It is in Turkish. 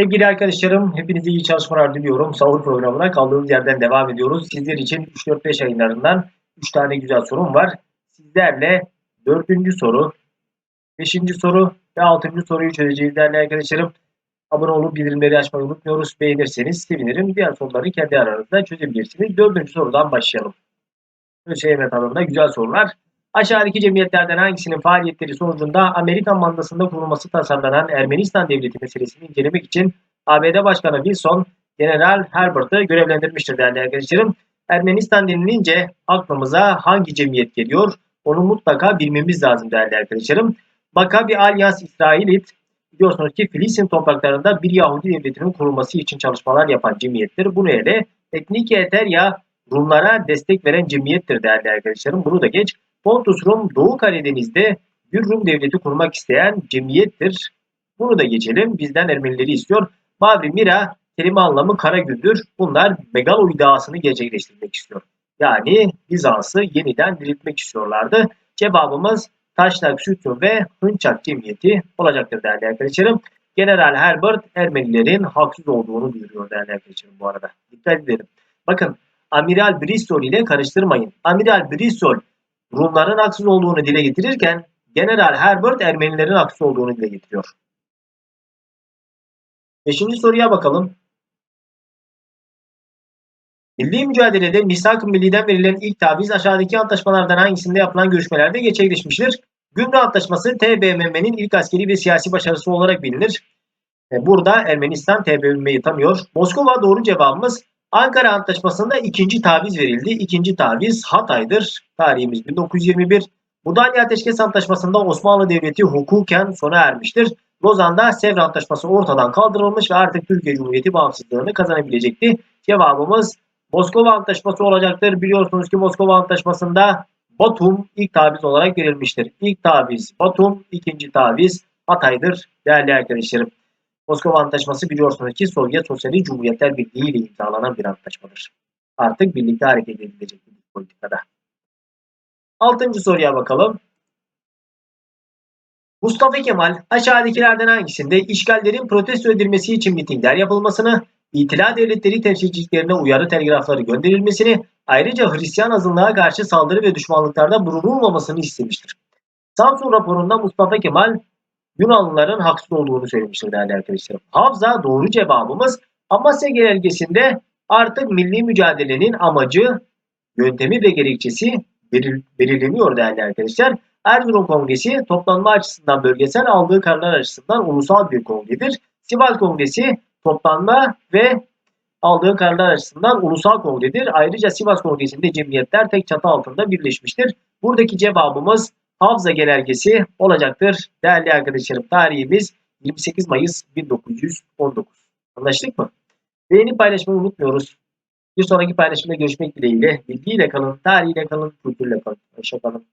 Sevgili arkadaşlarım, hepinize iyi çalışmalar diliyorum. Sahur programına kaldığımız yerden devam ediyoruz. Sizler için 3-4-5 ayınlarından 3 tane güzel sorum var. Sizlerle 4. soru, 5. soru ve 6. soruyu çözeceğiz değerli arkadaşlarım. Abone olup bildirimleri açmayı unutmuyoruz. Beğenirseniz sevinirim. Diğer soruları kendi aranızda çözebilirsiniz. 4. sorudan başlayalım. ÖSYM tabanında güzel sorular. Aşağıdaki cemiyetlerden hangisinin faaliyetleri sonucunda Amerikan mandasında kurulması tasarlanan Ermenistan devleti meselesini incelemek için ABD Başkanı Wilson, General Herbert'ı görevlendirmiştir değerli arkadaşlarım. Ermenistan denilince aklımıza hangi cemiyet geliyor? Onu mutlaka bilmemiz lazım değerli arkadaşlarım. Maccabi Alyans İsrailit biliyorsunuz ki Filistin topraklarında bir Yahudi devletinin kurulması için çalışmalar yapan cemiyettir. Bunu ele Etnik Eterya Rumlara destek veren cemiyettir değerli arkadaşlarım. Bunu da geç. Pontus Rum Doğu Karadeniz'de bir Rum devleti kurmak isteyen cemiyettir. Bunu da geçelim. Bizden Ermenileri istiyor. Mavri Mira kelime anlamı kara güldür. Bunlar megalo iddiasını gerçekleştirmek istiyor. Yani Bizans'ı yeniden diriltmek istiyorlardı. Cevabımız Taşnak Sütun ve Hınçak Cemiyeti olacaktır değerli arkadaşlarım. General Herbert Ermenilerin haksız olduğunu duyuruyor değerli arkadaşlarım bu arada. Dikkat edelim. Bakın Amiral Bristol ile karıştırmayın. Amiral Bristol Rumların haksız olduğunu dile getirirken General Herbert Ermenilerin haksız olduğunu dile getiriyor. Beşinci soruya bakalım. Milli mücadelede Misak-ı Milli'den verilen ilk taviz aşağıdaki antlaşmalardan hangisinde yapılan görüşmelerde gerçekleşmiştir? Gümrük Antlaşması TBMM'nin ilk askeri ve siyasi başarısı olarak bilinir. E, burada Ermenistan TBMM'yi tanıyor. Moskova doğru cevabımız Ankara Antlaşması'nda ikinci taviz verildi. İkinci taviz Hatay'dır. Tarihimiz 1921. Mudanya Ateşkes Antlaşması'nda Osmanlı Devleti hukuken sona ermiştir. Lozan'da Sevr Antlaşması ortadan kaldırılmış ve artık Türkiye Cumhuriyeti bağımsızlığını kazanabilecekti. Cevabımız Moskova Antlaşması olacaktır. Biliyorsunuz ki Moskova Antlaşması'nda Batum ilk taviz olarak verilmiştir. İlk taviz Batum, ikinci taviz Hatay'dır değerli arkadaşlarım. Moskova Antlaşması biliyorsunuz ki Sovyet Sosyalist Cumhuriyetler Birliği ile imzalanan bir antlaşmadır. Artık birlikte hareket edilecek bir politikada. Altıncı soruya bakalım. Mustafa Kemal aşağıdakilerden hangisinde işgallerin protesto edilmesi için mitingler yapılmasını, İtila devletleri temsilciliklerine uyarı telgrafları gönderilmesini, ayrıca Hristiyan azınlığa karşı saldırı ve düşmanlıklarda bulunulmamasını istemiştir. Samsun raporunda Mustafa Kemal Yunanlıların haksız olduğunu söylemiştir değerli arkadaşlarım. Havza doğru cevabımız Amasya genelgesinde artık milli mücadelenin amacı, yöntemi ve gerekçesi belirleniyor değerli arkadaşlar. Erzurum Kongresi toplanma açısından bölgesel aldığı kararlar açısından ulusal bir kongredir. Sivas Kongresi toplanma ve aldığı kararlar açısından ulusal kongredir. Ayrıca Sivas Kongresi'nde cemiyetler tek çatı altında birleşmiştir. Buradaki cevabımız Havza Genelgesi olacaktır. Değerli arkadaşlarım tarihimiz 28 Mayıs 1919. Anlaştık mı? Beğenip paylaşmayı unutmuyoruz. Bir sonraki paylaşımda görüşmek dileğiyle. Bilgiyle kalın, tarihiyle kalın, kültürle kalın. Hoşçakalın.